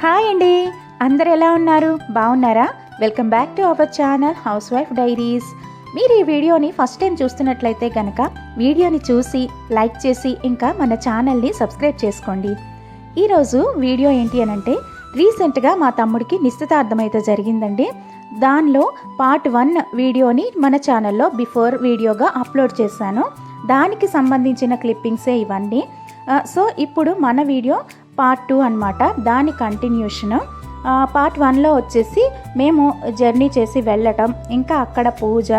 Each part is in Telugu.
హాయ్ అండి అందరు ఎలా ఉన్నారు? బాగున్నారా? Welcome back to our channel house wife diaries మీరు ఈ వీడియోని ఫస్ట్ టైం చూస్తున్నట్లయితే కనుక వీడియోని చూసి లైక్ చేసి ఇంకా మన ఛానల్ని సబ్స్క్రైబ్ చేసుకోండి. ఈరోజు వీడియో ఏంటి అని అంటే రీసెంట్గా మా తమ్ముడికి నిశ్చితార్థం అయితే జరిగిందండి. దానిలో పార్ట్ వన్ వీడియోని మన ఛానల్లో బిఫోర్ వీడియోగా అప్లోడ్ చేశాను. దానికి సంబంధించిన క్లిప్పింగ్సే ఇవన్నీ. Uh, సో ఇప్పుడు మన వీడియో పార్ట్ టూ అనమాట దాని కంటిన్యూషన్ పార్ట్ వన్లో వచ్చేసి మేము జర్నీ చేసి వెళ్ళటం ఇంకా అక్కడ పూజ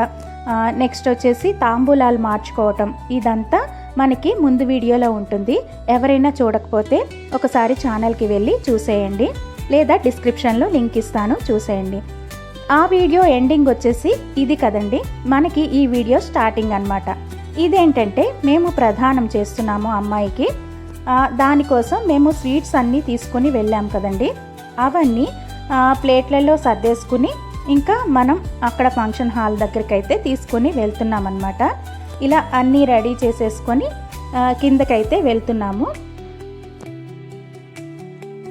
నెక్స్ట్ వచ్చేసి తాంబూలాలు మార్చుకోవటం ఇదంతా మనకి ముందు వీడియోలో ఉంటుంది. ఎవరైనా చూడకపోతే ఒకసారి ఛానల్కి వెళ్ళి చూసేయండి లేదా డిస్క్రిప్షన్లో లింక్ ఇస్తాను చూసేయండి. ఆ వీడియో ఎండింగ్ వచ్చేసి ఇది కదండి మనకి ఈ వీడియో స్టార్టింగ్ అన్నమాట. ఇదేంటంటే మేము ప్రధానం చేస్తున్నాము అమ్మాయికి దానికోసం మేము స్వీట్స్ అన్నీ తీసుకుని వెళ్ళాం కదండి. అవన్నీ ప్లేట్లలో సర్దేసుకుని ఇంకా మనం అక్కడ ఫంక్షన్ హాల్ దగ్గరికి అయితే తీసుకొని వెళ్తున్నామన్నమాట. ఇలా అన్నీ రెడీ చేసేసుకొని కిందకైతే వెళ్తున్నాము.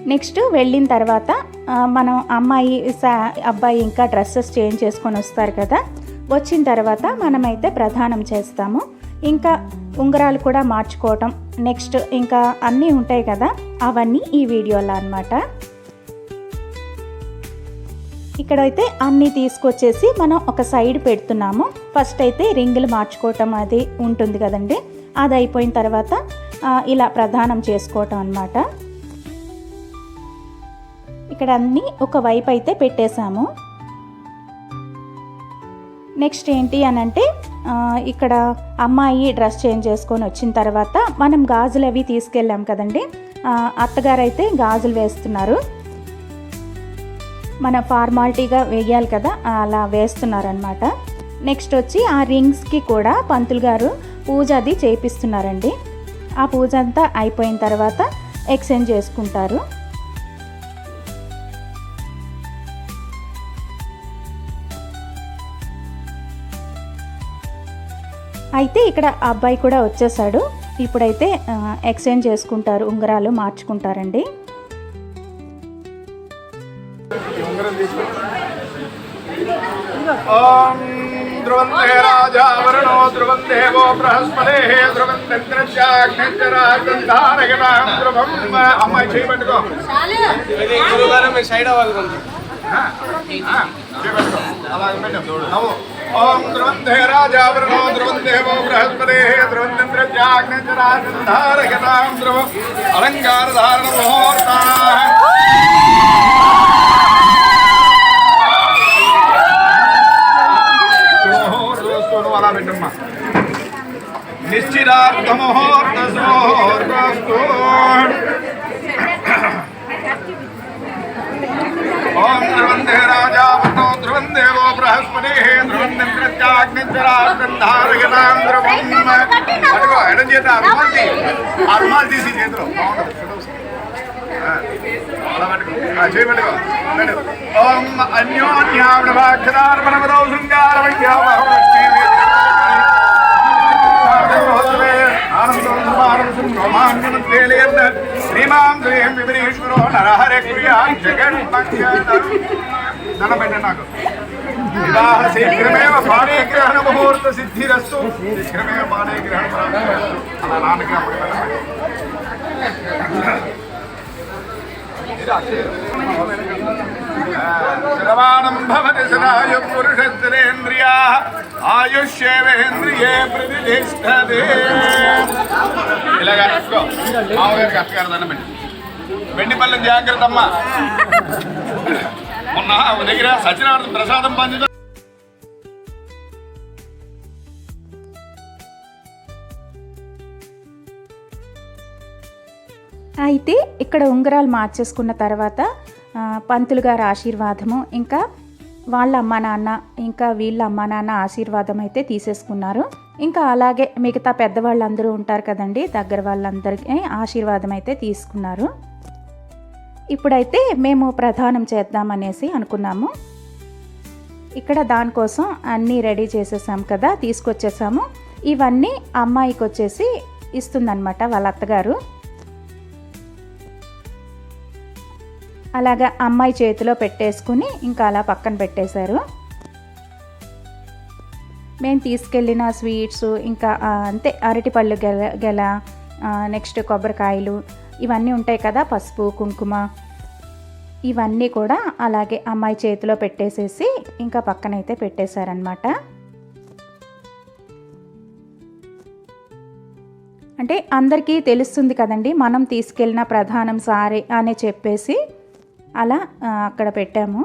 నెక్స్ట్ వెళ్ళిన తర్వాత మనం అమ్మాయి సా- అబ్బాయి ఇంకా డ్రెస్సెస్ చేంజ్ చేసుకొని వస్తారు కదా. వచ్చిన తర్వాత మనమైతే ప్రధానం చేస్తాము. ఇంకా ఉంగరాలు కూడా మార్చుకోవటం. నెక్స్ట్ ఇంకా అన్నీ ఉంటాయి కదా అవన్నీ ఈ వీడియోలో అనమాట ఇక్కడైతే అన్నీ తీసుకొచ్చేసి మనం ఒక సైడ్ పెడుతున్నాము. ఫస్ట్ అయితే రింగులు మార్చుకోవటం అది ఉంటుంది కదండి. అది అయిపోయిన తర్వాత ఇలా ప్రధానం చేసుకోవటం అనమాట ఇక్కడ అన్నీ ఒక వైపు అయితే పెట్టేశాము. నెక్స్ట్ ఏంటి అని అంటే ఇక్కడ అమ్మాయి డ్రెస్ చేంజ్ చేసుకొని వచ్చిన తర్వాత మనం గాజులు అవి తీసుకెళ్ళాం కదండి. అత్తగారు అయితే గాజులు వేస్తున్నారు. మన ఫార్మాలిటీగా వేయాలి కదా అలా వేస్తున్నారనమాట నెక్స్ట్ వచ్చి ఆ రింగ్స్కి కూడా పంతులు గారు పూజ అది చేపిస్తున్నారండి. ఆ పూజ అంతా అయిపోయిన తర్వాత ఎక్స్చేంజ్ చేసుకుంటారు. అయితే ఇక్కడ అబ్బాయి కూడా వచ్చేసాడు. ఇప్పుడైతే ఎక్స్చేంజ్ చేసుకుంటారు ఉంగరాలు మార్చుకుంటారండి. అలాగే పెట్టు. నవ్వు. ओम ध्रुवंधे राजा वरुणो ध्रुवंधे वो बृहस्पते ध्रुवंधन्द्रजाग्निजराजधारकतां ध्रुव अलङ्कारधारणमुहूर्ताः निश्चिरार्थमुहूर्तसोऽस्तु ओम ध्रुवंधे राजा वरुणो वो बृहस्पतिः। అడుగు ఎడం చేత అరుమాలు తీ అరుమాలు తీసి చేతిలో బాగుంటుంది ఫొటోస్. ఓం శ్రీమాం శ్రీం విపరీశ్వరో నరహరే క్రియా జగన్ దండం పెట్టండి నాకు వివాహ శీఘ్రమేవ పాడే ముహూర్త సిద్ధిరస్తు. శీఘ్రమేవ పాడే అలా నాన్నకి శ్రవాణం భవతి సదాయు పురుషేంద్రియా ఆయుష్యేవేంద్రియే మామగారికి అత్తగారు దండం పెట్టి. వెండి జాగ్రత్త అమ్మా దగ్గర సత్యనారాయణ ప్రసాదం పంచుతా అయితే ఇక్కడ ఉంగరాలు మార్చేసుకున్న తర్వాత పంతులు గారి ఆశీర్వాదము ఇంకా వాళ్ళ అమ్మా నాన్న ఇంకా వీళ్ళ అమ్మా నాన్న ఆశీర్వాదం అయితే తీసేసుకున్నారు. ఇంకా అలాగే మిగతా పెద్దవాళ్ళందరూ ఉంటారు కదండి దగ్గర వాళ్ళందరికీ ఆశీర్వాదం అయితే తీసుకున్నారు. ఇప్పుడైతే మేము ప్రధానం చేద్దామనేసి అనుకున్నాము. ఇక్కడ దానికోసం అన్నీ రెడీ చేసేసాం కదా తీసుకొచ్చేసాము. ఇవన్నీ అమ్మాయికి వచ్చేసి ఇస్తుందన్నమాట వాళ్ళ అత్తగారు. అలాగా అమ్మాయి చేతిలో పెట్టేసుకుని ఇంకా అలా పక్కన పెట్టేశారు. మేము తీసుకెళ్ళిన స్వీట్స్ ఇంకా అంతే అరటిపళ్ళు గెల గెల నెక్స్ట్ కొబ్బరికాయలు ఇవన్నీ ఉంటాయి కదా పసుపు కుంకుమ. ఇవన్నీ కూడా అలాగే అమ్మాయి చేతిలో పెట్టేసేసి ఇంకా పక్కనైతే పెట్టేశారనమాట అంటే అందరికీ తెలుస్తుంది కదండి మనం తీసుకెళ్ళిన ప్రధానం సారే అని చెప్పేసి అలా అక్కడ పెట్టాము.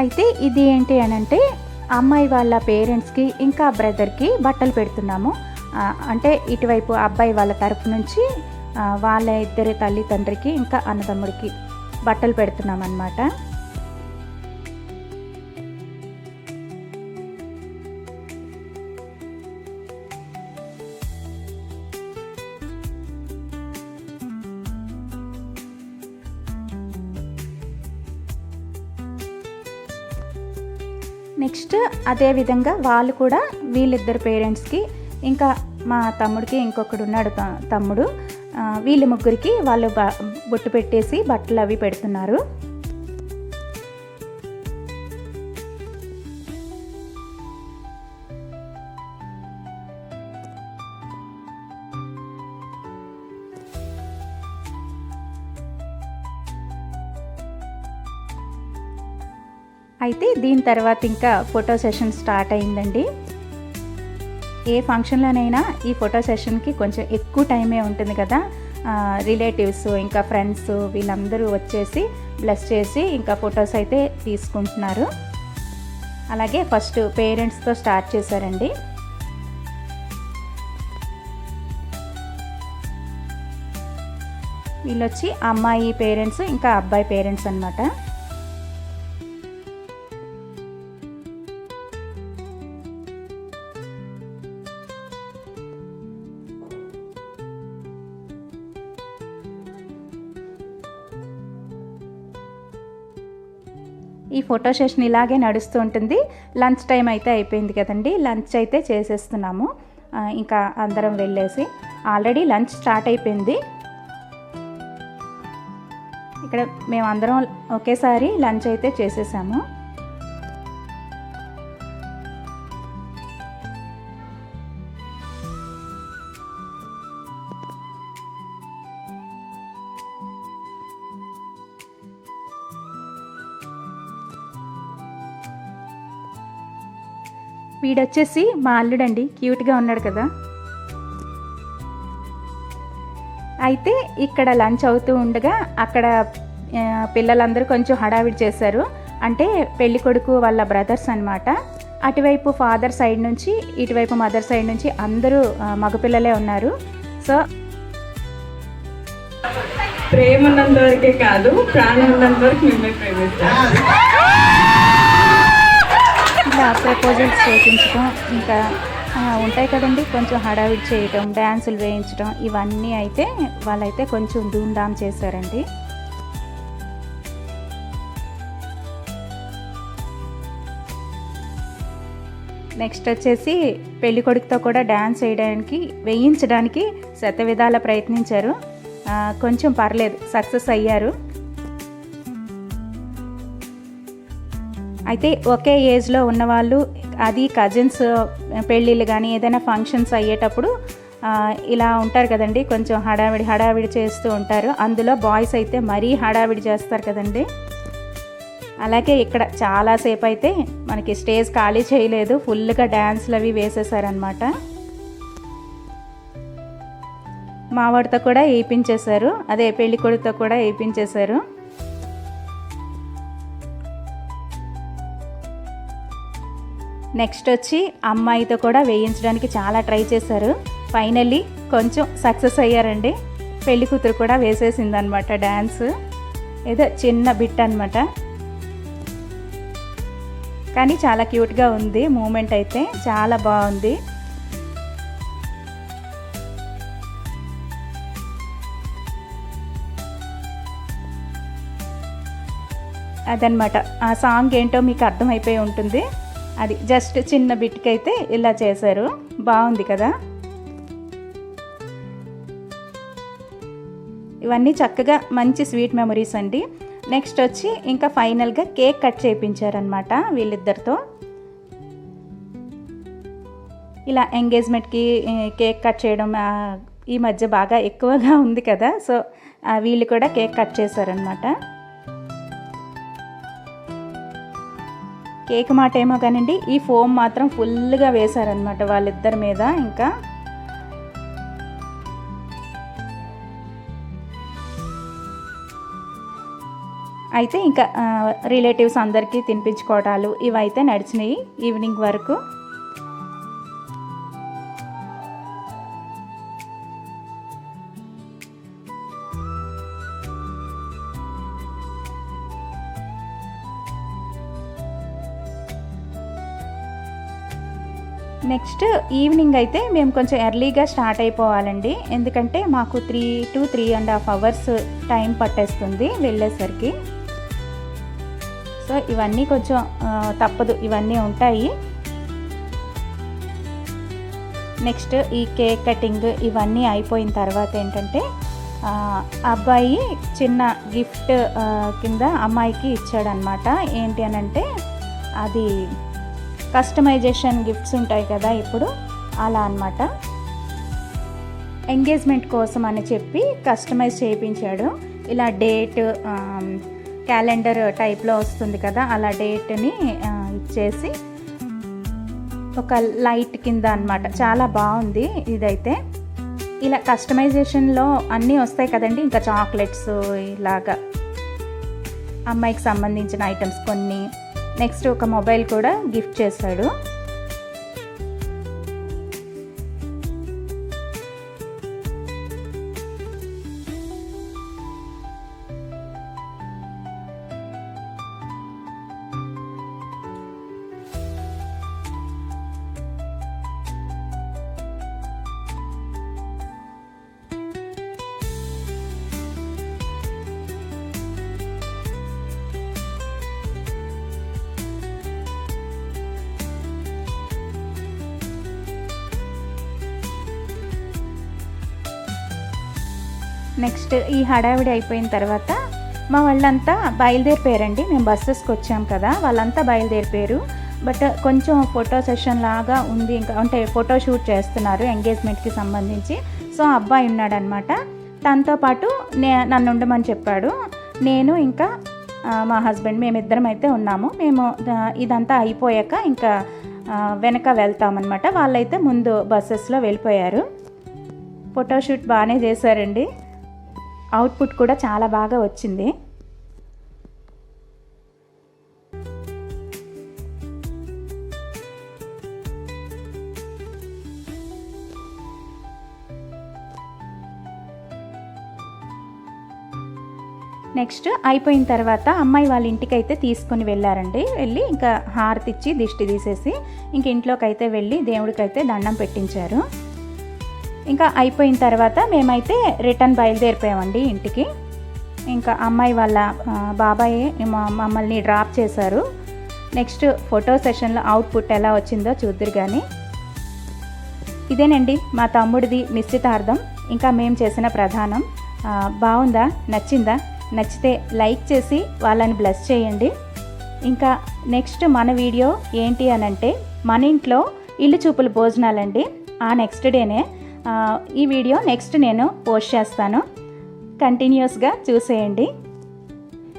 అయితే ఇది ఏంటి అని అంటే అమ్మాయి వాళ్ళ పేరెంట్స్కి ఇంకా బ్రదర్కి బట్టలు పెడుతున్నాము. అంటే ఇటువైపు అబ్బాయి వాళ్ళ తరపు నుంచి వాళ్ళ ఇద్దరి తల్లి తండ్రికి ఇంకా అన్నదమ్ముడికి బట్టలు పెడుతున్నాం అన్నమాట అదేవిధంగా వాళ్ళు కూడా వీళ్ళిద్దరు పేరెంట్స్కి ఇంకా మా తమ్ముడికి ఇంకొకడు ఉన్నాడు త- తమ్ముడు వీళ్ళ ముగ్గురికి వాళ్ళు బ- బొట్టు పెట్టేసి బట్టలు అవి పెడుతున్నారు. అయితే దీని తర్వాత ఇంకా ఫోటో సెషన్ స్టార్ట్ అయిందండి. ఏ ఫంక్షన్లోనైనా ఈ ఫోటో సెషన్కి కొంచెం ఎక్కువ టైమే ఉంటుంది కదా. రిలేటివ్స్ ఇంకా ఫ్రెండ్స్ వీళ్ళందరూ వచ్చేసి బ్లెస్ చేసి ఇంకా ఫొటోస్ అయితే తీసుకుంటున్నారు. అలాగే ఫస్ట్ పేరెంట్స్తో స్టార్ట్ చేశారండి. వీళ్ళొచ్చి అమ్మాయి పేరెంట్స్ ఇంకా అబ్బాయి పేరెంట్స్ అన్నమాట. ఈ ఫోటో సెషన్ ఇలాగే నడుస్తూ ఉంటుంది. లంచ్ టైం అయితే అయిపోయింది కదండి. లంచ్ అయితే చేసేస్తున్నాము. ఇంకా అందరం వెళ్ళేసి ఆల్రెడీ లంచ్ స్టార్ట్ అయిపోయింది. ఇక్కడ మేమందరం ఒకేసారి లంచ్ అయితే చేసేసాము. వీడొచ్చేసి మా అల్లుడండి క్యూట్గా ఉన్నాడు కదా. అయితే ఇక్కడ లంచ్ అవుతూ ఉండగా అక్కడ పిల్లలందరూ కొంచెం హడావిడి చేశారు. అంటే పెళ్ళి కొడుకు వాళ్ళ బ్రదర్స్ అన్నమాట. అటువైపు ఫాదర్ సైడ్ నుంచి ఇటువైపు మదర్ సైడ్ నుంచి అందరూ మగపిల్లలే ఉన్నారు. సో ప్రేమ ఉన్నంత వరకే కాదు ప్రాణం ఉన్నంత వరకు మిమ్మల్ని ప్రేమిస్తాను ఇలా ప్రపోజల్స్ చేయించడం ఇంకా ఉంటాయి కదండి. కొంచెం హడావిడి చేయటం డ్యాన్సులు వేయించడం ఇవన్నీ అయితే వాళ్ళైతే కొంచెం ధూమ్ధామ్ చేశారండి. నెక్స్ట్ వచ్చేసి పెళ్ళి కొడుకుతో కూడా డ్యాన్స్ వేయడానికి వేయించడానికి శత విధాల ప్రయత్నించారు. కొంచెం పర్లేదు సక్సెస్ అయ్యారు. అయితే ఒకే ఏజ్లో ఉన్నవాళ్ళు అది కజిన్స్ పెళ్ళిళ్ళు కానీ ఏదైనా ఫంక్షన్స్ అయ్యేటప్పుడు ఇలా ఉంటారు కదండి. కొంచెం హడావిడి హడావిడి చేస్తూ ఉంటారు. అందులో బాయ్స్ అయితే మరీ హడావిడి చేస్తారు కదండి. అలాగే ఇక్కడ చాలాసేపు అయితే మనకి స్టేజ్ ఖాళీ చేయలేదు. ఫుల్గా డ్యాన్స్లు అవి వేసేసారనమాట మావాడితో కూడా వేయించేశారు. అదే పెళ్ళికొడుతో కూడా వేయించేశారు. నెక్స్ట్ వచ్చి అమ్మాయితో కూడా వేయించడానికి చాలా ట్రై చేశారు. ఫైనల్లీ కొంచెం సక్సెస్ అయ్యారండి. పెళ్ళి కూతురు కూడా వేసేసింది అనమాట డ్యాన్స్ ఏదో చిన్న బిట్ అనమాట. కానీ చాలా క్యూట్గా ఉంది మూమెంట్ అయితే చాలా బాగుంది. అదనమాట. ఆ సాంగ్ ఏంటో మీకు అర్థమైపోయి ఉంటుంది. అది జస్ట్ చిన్న బిట్కైతే అయితే ఇలా చేశారు. బాగుంది కదా? ఇవన్నీ చక్కగా మంచి స్వీట్ మెమరీస్ అండి. నెక్స్ట్ వచ్చి ఇంకా ఫైనల్గా కేక్ కట్ చేయించారనమాట వీళ్ళిద్దరితో. ఇలా ఎంగేజ్మెంట్కి కేక్ కట్ చేయడం ఈ మధ్య బాగా ఎక్కువగా ఉంది కదా సో వీళ్ళు కూడా కేక్ కట్ చేశారనమాట కేక్ మాట ఏమో కానివ్వండి ఈ ఫోమ్ మాత్రం ఫుల్గా వేశారనమాట వాళ్ళిద్దరి మీద ఇంకా. అయితే ఇంకా రిలేటివ్స్ అందరికీ తినిపించుకోవటాలు ఇవైతే నడిచినాయి ఈవినింగ్ వరకు. నెక్స్ట్ ఈవినింగ్ అయితే మేము కొంచెం ఎర్లీగా స్టార్ట్ అయిపోవాలండి. ఎందుకంటే మాకు three to three and half hours time పట్టేస్తుంది వెళ్ళేసరికి. సో ఇవన్నీ కొంచెం తప్పదు. ఇవన్నీ ఉంటాయి. నెక్స్ట్ ఈ కేక్ కటింగ్ ఇవన్నీ అయిపోయిన తర్వాత ఏంటంటే అబ్బాయి చిన్న గిఫ్ట్ కింద అమ్మాయికి ఇచ్చాడనమాట. ఏంటి అని అంటే అది కస్టమైజేషన్ గిఫ్ట్స్ ఉంటాయి కదా ఇప్పుడు అలా అన్నమాట. ఎంగేజ్మెంట్ కోసం అని చెప్పి కస్టమైజ్ చేయించాడు. ఇలా డేట్ క్యాలెండర్ టైప్లో వస్తుంది కదా అలా డేట్ని ఇచ్చేసి ఒక లైట్ కింద అన్నమాట. చాలా బాగుంది ఇదైతే. ఇలా కస్టమైజేషన్లో అన్నీ వస్తాయి కదండి ఇంకా చాక్లెట్స్ ఇలాగా. అమ్మాయికి సంబంధించిన ఐటమ్స్ కొన్ని నెక్స్ట్ ఒక మొబైల్ కూడా గిఫ్ట్ చేశాడు. నెక్స్ట్ ఈ హడావిడి అయిపోయిన తర్వాత మా వాళ్ళంతా బయలుదేరిపోయారండి. మేము బస్సెస్కి వచ్చాం కదా వాళ్ళంతా బయలుదేరిపోయారు. బట్ కొంచెం ఫోటో సెషన్ లాగా ఉంది. ఇంకా అంటే ఫోటో షూట్ చేస్తున్నారు ఎంగేజ్మెంట్కి సంబంధించి. సో అబ్బాయి ఉన్నాడనమాట. తనతో పాటు నే నన్ను ఉండమని చెప్పాడు. నేను ఇంకా మా హస్బెండ్ మేమిద్దరం అయితే ఉన్నాము. మేము ఇదంతా అయిపోయాక ఇంకా వెనక వెళ్తామన్నమాట వాళ్ళైతే ముందు బస్సెస్లో వెళ్ళిపోయారు. ఫోటోషూట్ బాగానే చేశారండి. అవుట్పుట్ కూడా చాలా బాగా వచ్చింది. నెక్స్ట్ అయిపోయిన తర్వాత అమ్మాయి వాళ్ళ ఇంటికి అయితే తీసుకొని వెళ్ళారండి. వెళ్ళి ఇంకా హారతి ఇచ్చి దిష్టి తీసేసి ఇంక ఇంట్లోకి అయితే వెళ్ళి దేవుడికైతే దండం పెట్టించారు. ఇంకా అయిపోయిన తర్వాత మేమైతే రిటర్న్ బయలుదేరిపోయామండి ఇంటికి. ఇంకా అమ్మాయి వాళ్ళ బాబాయ్ మమ్మల్ని డ్రాప్ చేశారు. నెక్స్ట్ ఫోటో సెషన్లో అవుట్పుట్ ఎలా వచ్చిందో చూద్దరు కానీ ఇదేనండి మా తమ్ముడిది నిశ్చితార్థం. ఇంకా మేము చేసిన ప్రధానం. బాగుందా నచ్చిందా? నచ్చితే లైక్ చేసి వాళ్ళని బ్లెస్ చేయండి. ఇంకా నెక్స్ట్ మన వీడియో ఏంటి అని అంటే మన ఇంట్లో ఇల్లు చూపుల భోజనాలండి. ఆ నెక్స్ట్ డేనే ఈ వీడియో నెక్స్ట్ నేను పోస్ట్ చేస్తాను. కంటిన్యూస్గా చూసేయండి.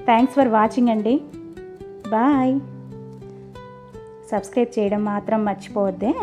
థ్యాంక్స్ ఫర్ వాచింగ్ అండి. బాయ్ సబ్స్క్రైబ్ చేయడం మాత్రం మర్చిపోవద్దే.